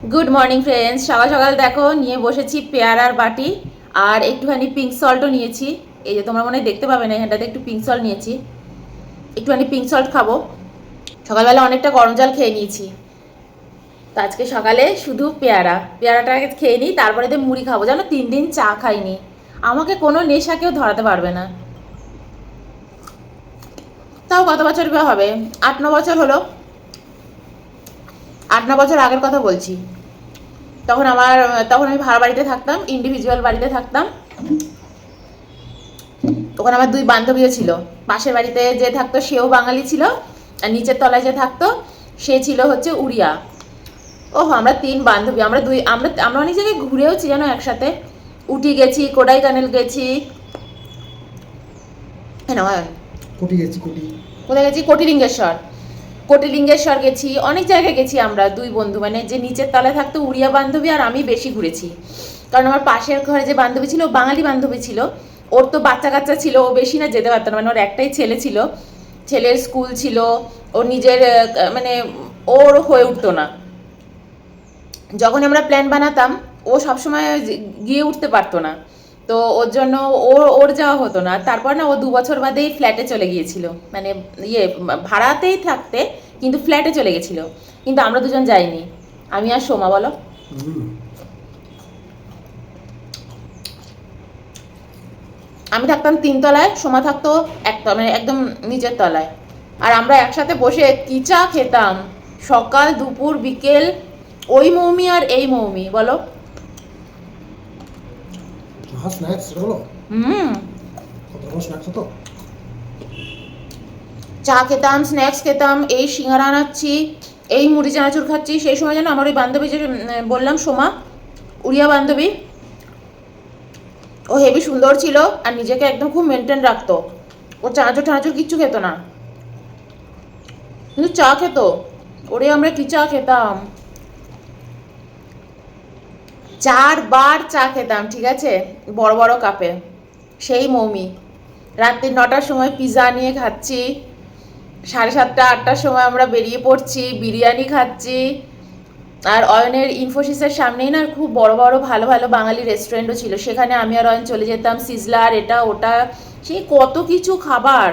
Good morning friends সকাল সকাল দেখো, নিয়ে বসেছি পেয়ারার বাটি আর একটুখানি পিঙ্ক সল্টও নিয়েছি। এই যে তোমরা মনে দেখতে পাবে না, এখানটাতে একটু পিঙ্ক সল্ট নিয়েছি। একটুখানি পিঙ্ক সল্ট খাব। সকালবেলা অনেকটা গরম জল খেয়ে নিয়েছি। তো আজকে সকালে শুধু পেয়ারা। পেয়ারাটা খেয়ে নিই, তারপরে তো মুড়ি খাব। জানো তিন দিন চা খাইনি। আমাকে কোনো নেশা কেউ ধরাতে পারবে না। তাও কত বছর হবে? আট, ন বছর হলো। আট ন বছর আগের কথা বলছি। তখন আমার তখন আমি ভাড়া বাড়িতে থাকতাম ইন্ডিভিজুয়াল বাড়িতে থাকতাম। তখন আমার দুই বান্ধবীও ছিল। পাশের বাড়িতে যে থাকতো সেও বাঙালি ছিল আর নিচের তলায় যে থাকতো সে ছিল হচ্ছে উড়িয়া। ও আমরা তিন বান্ধবী আমরা দুই আমরা আমরা অনেক জায়গায় ঘুরেওছি জানো একসাথে। উটি গেছি কোডাইকানেল গেছি। হ্যাঁ। কোটি গেছি কোটি। কোথায় গেছি? কোটিলিঙ্গেশ্বর। কোটিলিঙ্গেশ্বর গেছি অনেক জায়গায় গেছি আমরা, দুই বন্ধু। মানে যে নিচের তলায় থাকতো উড়িয়া বান্ধবী আর আমি বেশি ঘুরেছি। কারণ আমার পাশের ঘরে যে বান্ধবী ছিল বাঙালি বান্ধবী ছিল, ওর তো বাচ্চা কাচ্চা ছিল, ও বেশি না যেতে পারতো না। মানে ওর একটাই ছেলে ছিল, ছেলের স্কুল ছিল, ওর নিজের মানে ওর হয়ে উঠতো না। যখন আমরা প্ল্যান বানাতাম, ও সবসময় গিয়ে উঠতে পারতো না। তো ওর জন্য ওর ওর যাওয়া হতো না। তারপর না ও দু বছর বাদেই ফ্ল্যাটে চলে গিয়েছিল। মানে ইয়ে ভাড়াতেই থাকতে, কিন্তু ফ্ল্যাটে চলে গেছিল। কিন্তু আমরা দুজন যাইনি। আমি আর সোমা, বলো? আমি থাকতাম তিনতলায় সোমা থাকতো একটা মানে একদম নিচের তলায়। আর আমরা একসাথে বসে কি চা খেতাম? সকাল, দুপুর, বিকেল, ওই মৌমি আর এই মৌমি, বলো? আহা স্ন্যাক্স হলো হুম কত রকম স্ন্যাক্স হতো। চা খেতাম স্ন্যাক্স খেতাম এই সিঙ্গারা আনাচ্ছি এই মুড়ি চানাচুর খাচ্ছি। সেই সময় যেন আমার ওই বান্ধবী যে বললাম সোমা উড়িয়া বান্ধবী ও হেভি সুন্দর ছিল আর নিজেকে একদম খুব মেনটেন রাখতো। ও চানাচুর টানাচুর কিচ্ছু খেত না। কিন্তু চা খেত। ওরে আমরা কি চা খেতাম? চারবার চা খেতাম, ঠিক আছে? বড় বড় কাপে। সেই মৌমি। রাত্রি নটার সময় পিৎজা নিয়ে খাচ্ছি। সাড়ে সাতটা, আটটার সময় আমরা বেরিয়ে পড়ছি, বিরিয়ানি খাচ্ছি। আর অয়নের ইনফোসিসের সামনেই না খুব বড় বড় ভালো ভালো বাঙালি রেস্টুরেন্টও ছিল। সেখানে আমি আর অয়ন চলে যেতাম, সিজলার, এটা, ওটা। সেই কত কিছু খাবার।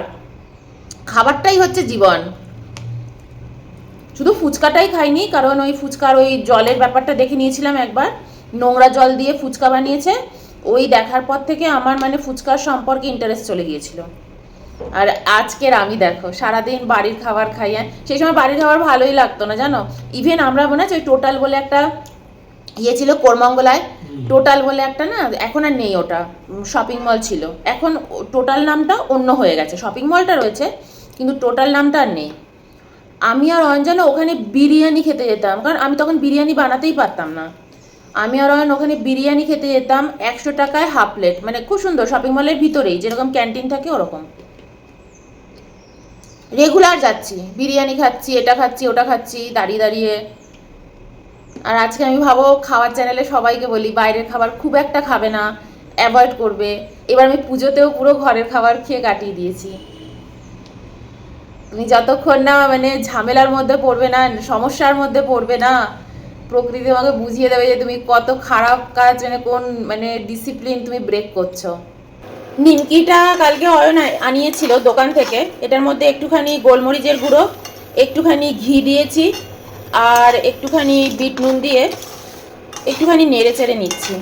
খাবারটাই হচ্ছে জীবন। শুধু ফুচকাটাই খাইনি, কারণ ওই ফুচকার ওই জলের ব্যাপারটা দেখে নিয়েছিলাম একবার। নোংরা জল দিয়ে ফুচকা বানিয়েছে। ওই দেখার পর থেকে আমার মানে ফুচকার সম্পর্কে ইন্টারেস্ট চলে গিয়েছিল। আর আজকের আমি দেখো সারাদিন বাড়ির খাবার খাই সেই সময় বাড়ির খাবার ভালোই লাগতো না জানো? ইভেন আমরা মনে আছে ওই টোটাল বলে একটা ইয়ে ছিল কোরমঙ্গলায়। টোটাল বলে একটা না এখন আর নেই ওটা শপিং মল ছিল। এখন টোটাল নামটা অন্য হয়ে গেছে শপিং মলটা রয়েছে কিন্তু টোটাল নামটা আর নেই। আমি আর অয়ন ওখানে বিরিয়ানি খেতে যেতাম কারণ আমি তখন বিরিয়ানি বানাতেই পারতাম না। আমি আর অয়ন ওখানে বিরিয়ানি খেতে যেতাম একশো টাকায় হাফ প্লেট। মানে খুব সুন্দর শপিং মলের ভিতরেই, যেরকম ক্যান্টিন থাকে ওরকম। রেগুলার যাচ্ছি, বিরিয়ানি খাচ্ছি, এটা খাচ্ছি, ওটা খাচ্ছি, দাঁড়িয়ে দাঁড়িয়ে। আর আজকে আমি ভাবো, খাওয়ার চ্যানেলে সবাইকে বলি, বাইরের খাবার খুব একটা খাবে না অ্যাভয়েড করবে। এবার আমি পুজোতেও পুরো ঘরের খাবার খেয়ে কাটিয়ে দিয়েছি। তুমি যতক্ষণ না মানে ঝামেলার মধ্যে পড়বে না, সমস্যার মধ্যে পড়বে না প্রকৃতি তোমাকে বুঝিয়ে দেবে যে তুমি কত খারাপ কাজ মানে কোন মানে ডিসিপ্লিন তুমি ব্রেক করছ। নিমকিটা কালকে অয়ন আনিয়েছিল দোকান থেকে। এটার মধ্যে একটুখানি গোলমরিচের গুঁড়ো, একটুখানি ঘি দিয়েছি, আর একটুখানি বিট নুন দিয়ে একটুখানি নেড়ে চেড়ে নিচ্ছি।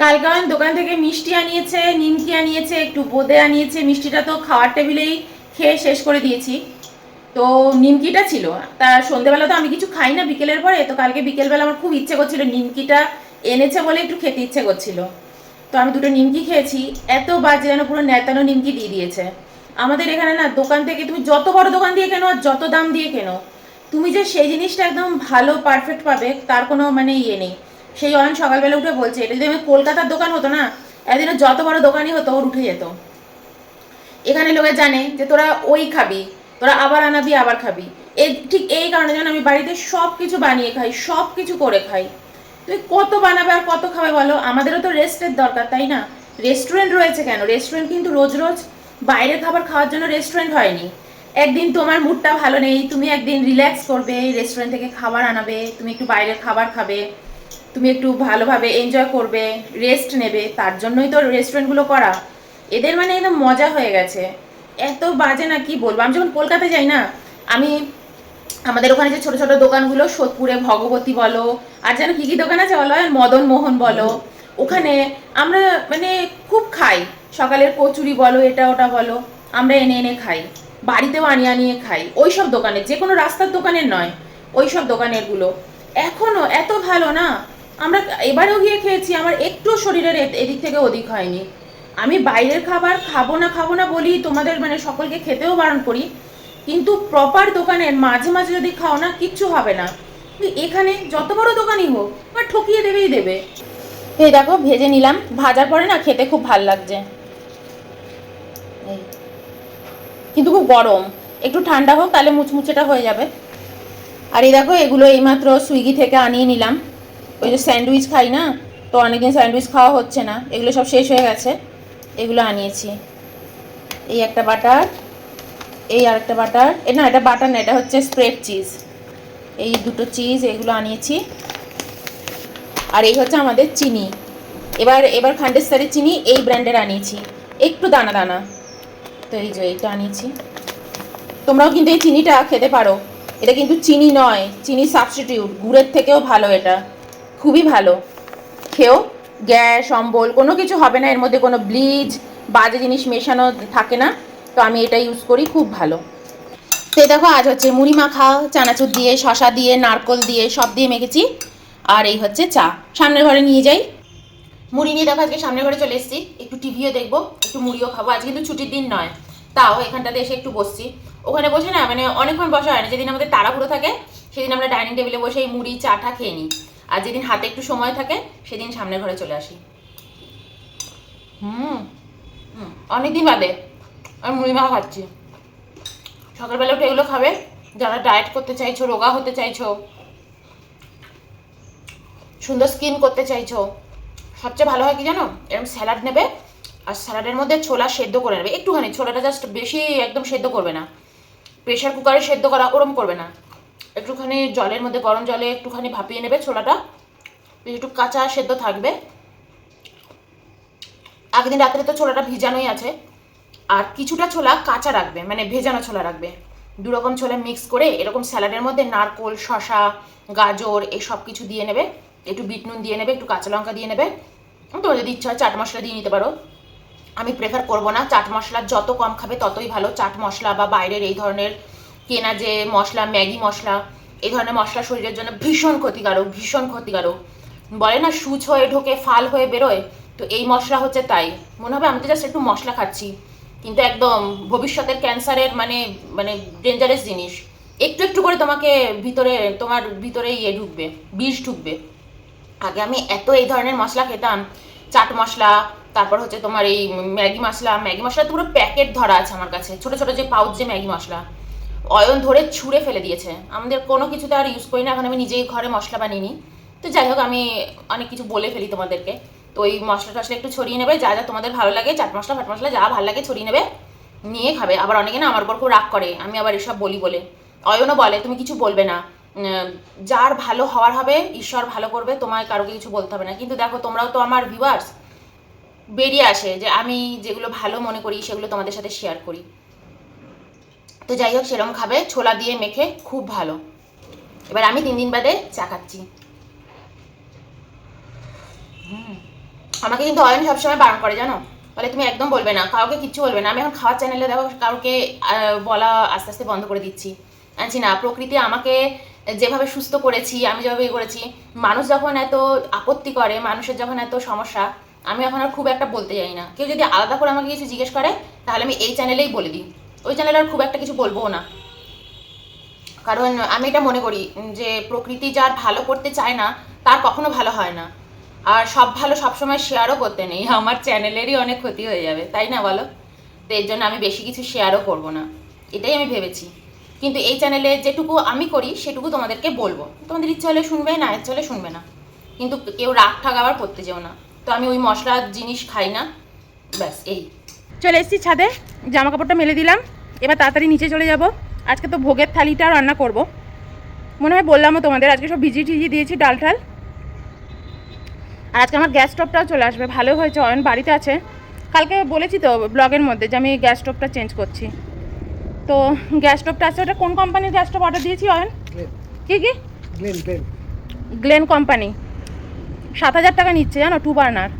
কালকে অয়ন দোকান থেকে মিষ্টি আনিয়েছে, নিমকি আনিয়েছে, একটু বোঁদে আনিয়েছে। মিষ্টিটা তো খাওয়ার টেবিলেই খেয়ে শেষ করে দিয়েছি। তো নিমকিটা ছিল। তা সন্ধেবেলা তো আমি কিছু খাই না বিকেলের পরে, তো কালকে বিকেলবেলা আমার খুব ইচ্ছে করছিল নিমকিটা এনেছে বলে একটু খেতে ইচ্ছে করছিল। তো আমি দুটো নিমকি খেয়েছি, এত বাজে যেন পুরো নেতানো নিমকি দিয়ে দিয়েছে। আমাদের এখানে না, দোকান থেকে তুমি যত বড় দোকান দিয়ে কেনো আর যত দাম দিয়ে কেনো, তুমি যে সেই জিনিসটা একদম ভালো পারফেক্ট পাবে, তার কোনো মানে ইয়ে নেই। সেই অয়ন সকালবেলা উঠে বলছে, এটা যদি আমি কলকাতার দোকান হতো না একদিনে যত বড় দোকানই হতো, ওর উঠে যেত। এখানে লোকে জানে যে তোরা ওই খাবি। তোরা আবার আনাবি, আবার খাবি। এই ঠিক এই কারণে যেন আমি বাড়িতে সব কিছু বানিয়ে খাই সব কিছু করে খাই। তুই কত বানাবে আর কত খাবে বলো? আমাদেরও তো রেস্টের দরকার, তাই না? রেস্টুরেন্ট রয়েছে কেন? রেস্টুরেন্ট কিন্তু রোজ রোজ বাইরের খাবার খাওয়ার জন্য রেস্টুরেন্ট হয়নি। একদিন তোমার মুডটা ভালো নেই, তুমি একদিন রিল্যাক্স করবে, রেস্টুরেন্ট থেকে খাবার আনাবে, তুমি একটু বাইরের খাবার খাবে, তুমি একটু ভালোভাবে এনজয় করবে রেস্ট নেবে, তার জন্যই তো রেস্টুরেন্টগুলো করা। এদের মানে একদম মজা হয়ে গেছে। এত বাজে না কি বলব? আমি যখন কলকাতা যাই না, আমি আমাদের ওখানে যে ছোট ছোট দোকানগুলো, সোদপুরে ভগবতী বলো, আর যেন কি কি দোকান আছে বলো মদন মোহন বলো, ওখানে আমরা মানে খুব খাই। সকালের কচুরি বলো, এটা ওটা বলো, আমরা এনে এনে খাই। বাড়িতেও আনিয়ে আনিয়ে খাই। ওই সব দোকানে, যে কোনো রাস্তার দোকানের নয় ওই সব দোকানেরগুলো এখনও এত ভালো না? আমরা এবারেও গিয়ে খেয়েছি, আমার একটু শরীরের এদিক থেকে ওদিক হয়নি। আমি বাইরের খাবার খাব না খাব না বলি, তোমাদের মানে সকলকে খেতেও বারণ করি। কিন্তু প্রপার দোকানের মাঝে মাঝে যদি খাও না, কিচ্ছু হবে না। এখানে যত বড় দোকানই হোক, বা ঠকিয়ে দেবেই দেবে। এই দেখো, ভেজে নিলাম। ভাজার পরে না খেতে খুব ভালো লাগছে। কিন্তু খুব গরম। একটু ঠান্ডা হোক, তাহলে মুচমুচেটা হয়ে যাবে। আর এই দেখো, এগুলো এইমাত্র সুইগি থেকে আনিয়ে নিলাম। ওই যে স্যান্ডউইচ খাই না, তো অনেকদিন স্যান্ডউইচ খাওয়া হচ্ছে না। এগুলো সব শেষ হয়ে গেছে। এগুলো আনিয়েছি। এই একটা বাটার, এই আরেকটা বাটার, এ না, এটা বাটার না, এটা হচ্ছে স্প্রেড চিজ। এই দুটো চিজ এগুলো আনিয়েছি। আর এই হচ্ছে আমাদের চিনি। এবার এবার খান্ডেশ্বরী চিনি এই ব্র্যান্ডের আনিয়েছি। একটু দানা দানা। তো এই যে এইটা আনিয়েছি। তোমরাও কিন্তু এই চিনিটা খেতে পারো। এটা কিন্তু চিনি নয়, চিনি সাবস্টিটিউট গুড়ের থেকেও ভালো এটা। খুবই ভালো। খেও। গ্যাস, অম্বল, কোনো কিছু হবে না। এর মধ্যে কোনো ব্লিচ, বাজে জিনিস মেশানো থাকে না। তো আমি এটা ইউজ করি, খুব ভালো। তো দেখো, আজ হচ্ছে মুড়ি মাখা, চানাচুর দিয়ে শশা দিয়ে, নারকল দিয়ে, সব দিয়ে মেখেছি। আর এই হচ্ছে চা। সামনের ঘরে নিয়ে যাই। মুড়ি নিয়ে দেখো, আজকে সামনের ঘরে চলে এসেছি। একটু টিভিও দেখব, একটু মুড়িও খাব। আজকে কিন্তু ছুটির দিন নয়। তাও এখানটাতে এসে একটু বসছি। ওখানে বসে না মানে অনেকক্ষণ বসা হয় না যেদিন আমাদের তাড়াহুড়ো থাকে, সেদিন আমরা ডাইনিং টেবিলে বসে এই মুড়ি, চাটা খেয়ে নিই। আর যেদিন হাতে একটু সময় থাকে, সেদিন সামনের ঘরে চলে আসি। হুম অনেকদিন বাদে আমি মুড়ি মাখা খাচ্ছি। সকালবেলা উঠে এগুলো খাবে, যারা ডায়েট করতে চাইছো, রোগা হতে চাইছো, সুন্দর স্কিন করতে চাইছো, সবচেয়ে ভালো হয় কি জানো? এরকম স্যালাড নেবে আর স্যালাডের মধ্যে ছোলা সেদ্ধ করে নেবে। একটুখানি, ছোলাটা জাস্ট বেশি একদম সেদ্ধ করবে না। প্রেশার কুকারে সেদ্ধ করা, ওরম করবে না। একটুখানি জলের মধ্যে, গরম জলে একটুখানি ভাপিয়ে নেবে ছোলাটা। একটু কাঁচা সেদ্ধ থাকবে। আগের দিন রাত্রে তো ছোলাটা ভিজানোই আছে। আর কিছুটা ছোলা কাঁচা রাখবে মানে ভেজানো ছোলা রাখবে। দু রকম ছোলা মিক্স করে এরকম স্যালাডের মধ্যে নারকোল শশা গাজর এই সব কিছু দিয়ে নেবে। একটু বিট নুন দিয়ে নেবে, একটু কাঁচা লঙ্কা দিয়ে নেবে। তোমার যদি ইচ্ছা হয় চাট মশলা দিয়ে নিতে পারো। আমি প্রেফার করব না, চাট মশলা যত কম খাবে ততই ভালো। চাট মশলা বা বাইরের এই ধরনের কেনা যে মশলা, ম্যাগি মশলা, এই ধরনের মশলা শরীরের জন্য ভীষণ ক্ষতিকারক ভীষণ ক্ষতিকারক। বলে না, সুচ হয়ে ঢোকে, ফাল হয়ে বেরোয়, তো এই মশলা হচ্ছে তাই। মনে হবে আমি তো জাস্ট একটু মশলা খাচ্ছি, কিন্তু একদম ভবিষ্যতের ক্যান্সারের মানে মানে ডেঞ্জারাস জিনিস। একটু একটু করে তোমাকে ভিতরে, তোমার ভিতরে ইয়ে ঢুকবে, বিষ ঢুকবে। আগে আমি এত এই ধরনের মশলা খেতাম, চাট মশলা, তারপর হচ্ছে তোমার এই ম্যাগি মশলা ম্যাগি মশলা তো পুরো প্যাকেট ধরা আছে আমার কাছে, ছোটো ছোটো যে পাউচ যে ম্যাগি মশলা। অয়ন ধরে ছুঁড়ে ফেলে দিয়েছে। আমাদের কোনো কিছুতে আর ইউজ করি না, এখন আমি নিজেই ঘরে মশলা বানিয়ে নিই। তো যাই হোক, আমি অনেক কিছু বলে ফেলি তোমাদেরকে। তো ওই মশলা টশলা একটু ছড়িয়ে নেবে, যা যা তোমাদের ভালো লাগে, চাট মশলা ফাট মশলা, যা ভালো লাগে ছড়িয়ে নেবে, নিয়ে খাবে। আবার অনেকে না আমার উপর খুব রাগ করে, আমি আবার এসব বলি বলে। অয়নও বলে, তুমি কিছু বলবে না। যার ভালো হওয়ার হবে, ঈশ্বর ভালো করবে, তোমায় কারোকে কিছু বলতে হবে না। কিন্তু দেখো, তোমরাও তো আমার ভিউয়ার্স বেরিয়ে আসে যে আমি যেগুলো ভালো মনে করি, সেগুলো তোমাদের সাথে শেয়ার করি। তো যাই হোক সেরকম খাবে। ছোলা দিয়ে মেখে খুব ভালো। এবার আমি তিন দিন বাদে চা খাচ্ছি। আমাকে কিন্তু অয়ন সবসময় বারণ করে, জানো? বলে, তুমি একদম বলবে না। কাউকে কিচ্ছু বলবে না। আমি এখন খাওয়ার চ্যানেলে দেখো, কাউকে বলা আস্তে আস্তে বন্ধ করে দিচ্ছি। আনছি না, প্রকৃতি আমাকে যেভাবে সুস্থ করেছি, আমি যেভাবে করেছি, মানুষ যখন এত আপত্তি করে, মানুষের যখন এত সমস্যা, আমি এখন আর খুব একটা বলতে যাই না। কেউ যদি আলাদা করে আমাকে কিছু জিজ্ঞেস করে, তাহলে আমি এই চ্যানেলেই বলে দিই। ওই চ্যানেলে আর খুব একটা কিছু বলব না। কারণ আমি এটা মনে করি যে প্রকৃতি যার ভালো করতে চায় না, তার কখনো ভালো হয় না। আর সব ভালো সবসময় শেয়ারও করতে নেই। আমার চ্যানেলেরই অনেক ক্ষতি হয়ে যাবে, তাই না বলো? তো এর জন্য আমি বেশি কিছু শেয়ারও করব না। এটাই আমি ভেবেছি। কিন্তু এই চ্যানেলে যেটুকু আমি করি, সেটুকু তোমাদেরকে বলব। তোমাদের ইচ্ছে হলে শুনবে, না ইচ্ছে হলে শুনবে না। কিন্তু কেউ রাগ ঠাক আবার করতে যেও না। তো আমি ওই মশলার জিনিস খাই না। ব্যাস, এই। চলে এসেছি ছাদে জামা কাপড়টা মেলে দিলাম এবার তাড়াতাড়ি নিচে চলে যাব। আজকে তো ভোগের থালিটা রান্না করব। মনে হয় বললামও তোমাদের আজকে সব ভিজি টিজি দিয়েছি ডাল ঠাল। আর আজকে আমার গ্যাস স্টোভটাও চলে আসবে ভালো হয়েছে অয়ন বাড়িতে আছে। কালকে বলেছি তো ব্লগের মধ্যে যে আমি গ্যাস স্টোভটা চেঞ্জ করছি। তো গ্যাস স্টোভটা আছে ওটা কোন কোম্পানির গ্যাস স্টোভ অর্ডার দিয়েছি অয়ন? কী কী? Glen company. সাত হাজার টাকা নিচ্ছে জানো টু বার্নার।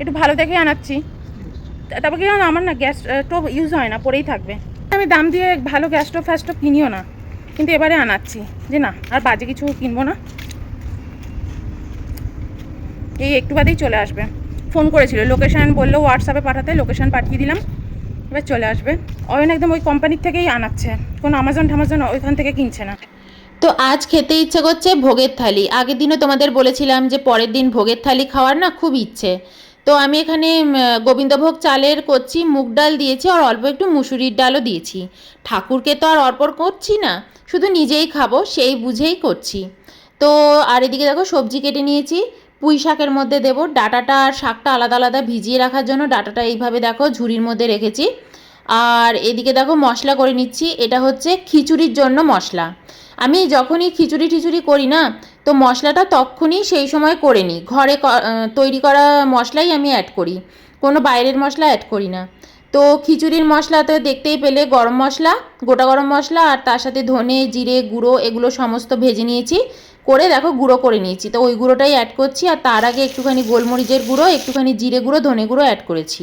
একটু ভালো দেখে আনাচ্ছি। তারপর কি আমার না গ্যাস স্টোভ ইউজ হয় না, পরেই থাকবে। আমি দাম দিয়ে ভালো গ্যাস স্টোভ ফ্যাস স্টোভ কিনিও না। কিন্তু এবারে আনাচ্ছি, যে না, আর বাজে কিছু কিনবো না। এই একটু বাদেই চলে আসবে। ফোন করেছিল লোকেশান বলল হোয়াটসঅ্যাপে পাঠাতে লোকেশান পাঠিয়ে দিলাম। এবার চলে আসবে। অয়ন একদম ওই কোম্পানির থেকেই আনাচ্ছে। কোনো আমাজন টামাজন ওইখান থেকে কিনছে না। তো আজ খেতে ইচ্ছে করছে ভোগের থালি। আগের দিনও তোমাদের বলেছিলাম যে পরের দিন ভোগের থালি খাওয়ার না খুব ইচ্ছে। তো আমি এখানে গোবিন্দভোগ চালের করছি মুগ ডাল দিয়েছি আর অল্প একটু মুসুরির ডালও দিয়েছি। ঠাকুরকে তো আর অর্পণ করছি না, শুধু নিজেই খাব, সেই বুঝেই করছি। তো আর এদিকে দেখো সবজি কেটে নিয়েছি, পুঁই শাকের মধ্যে দেবো, ডাটাটা আর শাকটা আলাদা আলাদা ভিজিয়ে রাখার জন্য ডাটাটা এইভাবে দেখো ঝুড়ির মধ্যে রেখেছি। আর এদিকে দেখো মশলা করে নিচ্ছি, এটা হচ্ছে খিচুড়ির জন্য মশলা। আমি যখনই খিচুড়ি টিচুড়ি করি না তো মশলাটা তখনই সেই সময় করে নিই। ঘরে তৈরি করা মশলাই আমি অ্যাড করি। কোনো বাইরের মশলা অ্যাড করি না। তো খিচুড়ির মশলা তো দেখতেই পেলে, গরম মশলা, গোটা গরম মশলা আর তার সাথে ধনে, জিরে, গুঁড়ো এগুলো সমস্ত ভেজে নিয়েছি। করে দেখো গুঁড়ো করে নিয়েছি। তো ওই গুঁড়োটাই অ্যাড করছি আর তার আগে একটুখানি গোলমরিচের গুঁড়ো, একটুখানি জিরে গুঁড়ো, ধনে গুঁড়ো অ্যাড করেছি।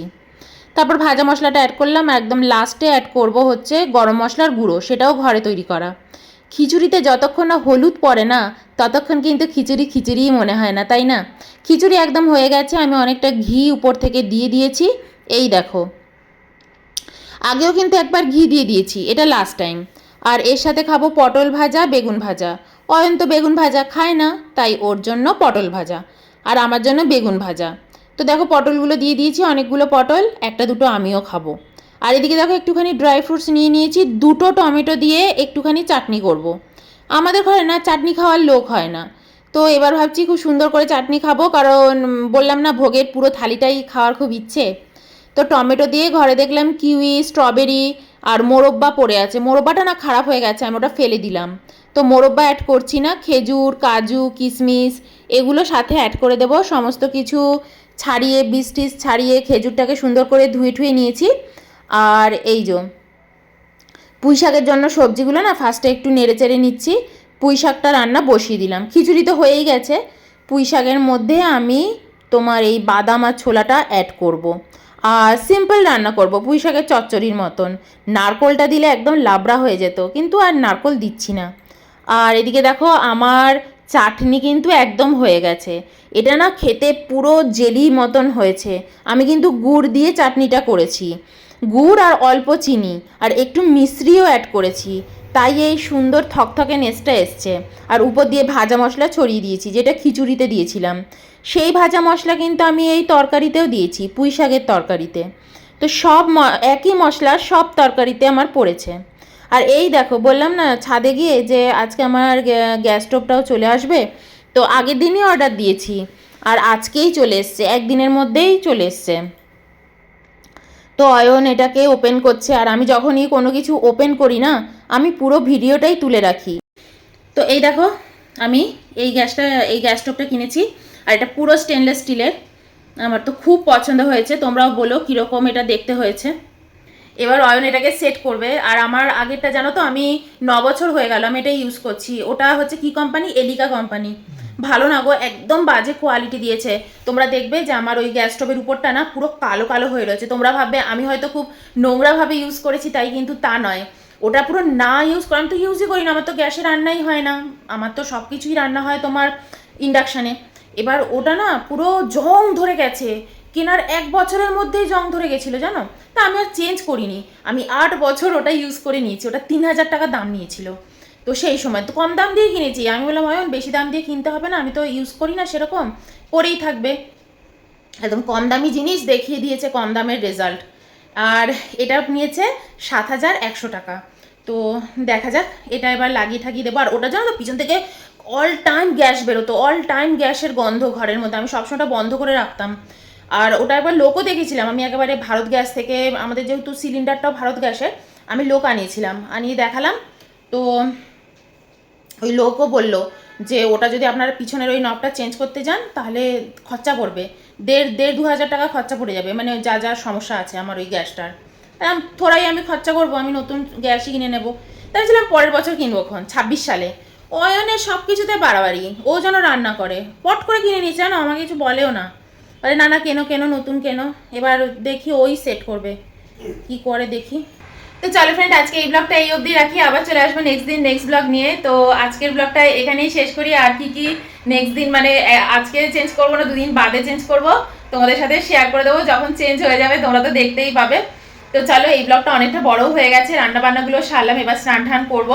তারপর ভাজা মশলাটা অ্যাড করলাম। একদম লাস্টে অ্যাড করব হচ্ছে গরম মশলার গুঁড়ো, সেটাও ঘরে তৈরি করা। খিচুড়িতে যতক্ষণ না হলুদ পড়ে না, ততক্ষণ কিন্তু খিচুড়ি খিচুড়িই মনে হয় না, তাই না? খিচুড়ি একদম হয়ে গেছে, আমি অনেকটা ঘি উপর থেকে দিয়ে দিয়েছি, এই দেখো। আগেও কিন্তু একবার ঘি দিয়ে দিয়েছি, এটা লাস্ট টাইম আর এর সাথে খাব পটল ভাজা, বেগুন ভাজা। অয়ন তো বেগুন ভাজা খায় না, তাই ওর জন্য পটল ভাজা। আর আমার জন্য বেগুন ভাজা। তো দেখো, পটলগুলো দিয়ে দিয়েছি, অনেকগুলো পটল, একটা দুটো আমিও খাব। আর এদিকে দেখো একটুখানি ড্রাই ফ্রুটস নিয়ে নিয়েছি। দুটো টমেটো দিয়ে একটুখানি চাটনি করব। আমাদের ঘরে না চাটনি খাওয়ার লোক হয় না। তো এবার ভাবছি খুব সুন্দর করে চাটনি খাব। কারণ বললাম না ভোগের পুরো থালিটাই খাওয়ার খুব ইচ্ছে। তো টমেটো দিয়ে ঘরে দেখলাম কিউই, স্ট্রবেরি আর মোরব্বা পড়ে আছে। মোরব্বাটা না খারাপ হয়ে গেছে, আমি ওটা ফেলে দিলাম। তো মোরব্বা অ্যাড করছি না, খেজুর, কাজু কিশমিশ এগুলো সাথে অ্যাড করে দেবো। সমস্ত কিছু ছাড়িয়ে টিজ ছাড়িয়ে খেজুরটাকে সুন্দর করে ধুয়ে ঠুয়ে নিয়েছি। আর এই যে, পুঁই শাকের জন্য সবজিগুলো না ফার্স্টে একটু নেড়ে চেড়ে নিচ্ছি। পুঁই শাকটা রান্না বসিয়ে দিলাম। খিচুড়ি তো হয়েই গেছে। পুঁই শাকের মধ্যে আমি তোমার এই বাদাম আর ছোলাটা অ্যাড করব। আর সিম্পল রান্না করব, পুঁই শাকের চচ্চড়ির মতন। নারকোলটা দিলে একদম লাবড়া হয়ে যেত, কিন্তু আর নারকোল দিচ্ছি না। আর এদিকে দেখো, আমার চাটনি কিন্তু একদম হয়ে গেছে। এটা না খেতে পুরো জেলি মতন হয়েছে। আমি কিন্তু গুড় দিয়ে চাটনিটা করেছি। গুড় আর অল্প চিনি, আর একটু মিশ্রিও অ্যাড করেছি। তাই এই সুন্দর থকথকে নেসটা এসছে। আর উপর দিয়ে ভাজা মশলা ছড়িয়ে দিয়েছি, যেটা খিচুড়িতে দিয়েছিলাম। সেই ভাজা মশলা কিন্তু আমি এই তরকারিতেও দিয়েছি, পুঁই শাকের তরকারিতে। তো সব একই মশলা সব তরকারিতে আমার পড়েছে। আর এই দেখো, বললাম না, ছাদে গিয়ে যে আজকে আমার গ্যা- গ্যাস স্টোভটাও চলে আসবে, তো আগের দিনই অর্ডার দিয়েছি। আর আজকেই চলে এসছে, একদিনের মধ্যেই চলে এসছে। তো অয়ন এটাকে ওপেন করছে আর আমি যখনই কোনো কিছু ওপেন করি না, আমি পুরো ভিডিওটাই তুলে রাখি। তো এই দেখো, আমি এই গ্যাসটা, এই গ্যাস স্টোভটা কিনেছি আর এটা পুরো স্টেনলেস স্টিলের আমার তো খুব পছন্দ হয়েছে, তোমরাও বলো কীরকম এটা দেখতে হয়েছে। এবার অয়ন এটাকে সেট করবে আর আমার আগেরটা জানো তো, আমি ন বছর হয়ে গেল আমি এটা ইউজ করছি। ওটা হচ্ছে কি কোম্পানি এলিকা কোম্পানি ভালো না গো, একদম বাজে কোয়ালিটি দিয়েছে। তোমরা দেখবে যে আমার ওই গ্যাস স্টোভের উপরটা না পুরো কালো কালো হয়ে রয়েছে। তোমরা ভাববে, আমি হয়তো খুব নোংরাভাবে ইউজ করেছি, তাই কিন্তু তা নয়। ওটা পুরো না ইউজ করে, আমি তো ইউজই করি না, আমার তো গ্যাসে রান্নাই হয় না। আমার তো সব কিছুই রান্না হয় তোমার ইন্ডাকশানে এবার ওটা না পুরো জং ধরে গেছে। কেনার এক বছরের মধ্যেই জং ধরে গেছিল, জানো? তা আমি আর চেঞ্জ করিনি। আমি আট বছর ওটা ইউজ করে নিয়েছি। ওটা তিন হাজার টাকা দাম নিয়েছিল। তো সেই সময় তো কম দাম দিয়ে কিনেছি। আমি বললাম, অয়ন, বেশি দাম দিয়ে কিনতে হবে না, আমি তো ইউজ করি না সেরকম। করেই থাকবে। একদম কম দামি জিনিস দেখিয়ে দিয়েছে কম দামের রেজাল্ট আর এটা নিয়েছে সাত হাজার একশো টাকা। তো দেখা যাক, এটা এবার লাগিয়ে ঠাকিয়ে দেবো। আর ওটা জানো তো, পিছন থেকে অল টাইম গ্যাস বেরোতো অল টাইম গ্যাসের গন্ধ ঘরের মধ্যে। আমি সবসময় ওটা বন্ধ করে রাখতাম। আর ওটা একবার লোকও দেখেছিলাম। আমি একেবারে ভারত গ্যাস থেকে, আমাদের যেহেতু সিলিন্ডারটাও ভারত গ্যাসের, আমি লোক আনিয়েছিলাম। আনিয়ে দেখালাম। তো ওই লোকও বলল যে ওটা যদি আপনারা পিছনের ওই নবটা চেঞ্জ করতে যান, তাহলে খরচা পড়বে। দেড় দেড় দু হাজার টাকা খরচা পড়ে যাবে মানে যা যা সমস্যা আছে আমার ওই গ্যাসটার। থোড়াই আমি খরচা করব, আমি নতুন গ্যাসই কিনে নেব। তাই ছিলাম পরের বছর কিনবো এখন, ছাব্বিশ সালে। অয়নে সব কিছুতে বাড়াবাড়ি, ও যেন রান্না করে। পট করে কিনে নিচ্ছে জানো, আমাকে কিছু বলেও না। বলে, না না, কেন কেন, নতুন কেন। এবার দেখি ওই সেট করবে। কি করে দেখি? তো চলো ফ্রেন্ড আজকে এই ব্লগটা এই অবধি রাখি। আবার চলে আসব নেক্সট দিন নেক্সট ব্লগ নিয়ে। তো আজকের ব্লগটা এখানেই শেষ করি। আর কি কি নেক্সট দিন মানে আজকে চেঞ্জ করব না, দুদিন বাদে চেঞ্জ করব। তোমাদের সাথে শেয়ার করে দেবো। যখন চেঞ্জ হয়ে যাবে, তোমরা তো দেখতেই পাবে। তো চলো, এই ব্লগটা অনেকটা বড় হয়ে গেছে। রান্না বান্নাগুলো সারলাম, এবার স্নান টান করব।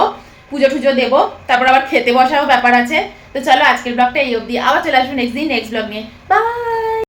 পুজো টুজো দেবো। তারপর আবার খেতে বসাও ব্যাপার আছে। তো চলো, আজকের ব্লগটা এই অবধি। আবার চলে আসব নেক্সট দিন নেক্সট ব্লগ নিয়ে। বাই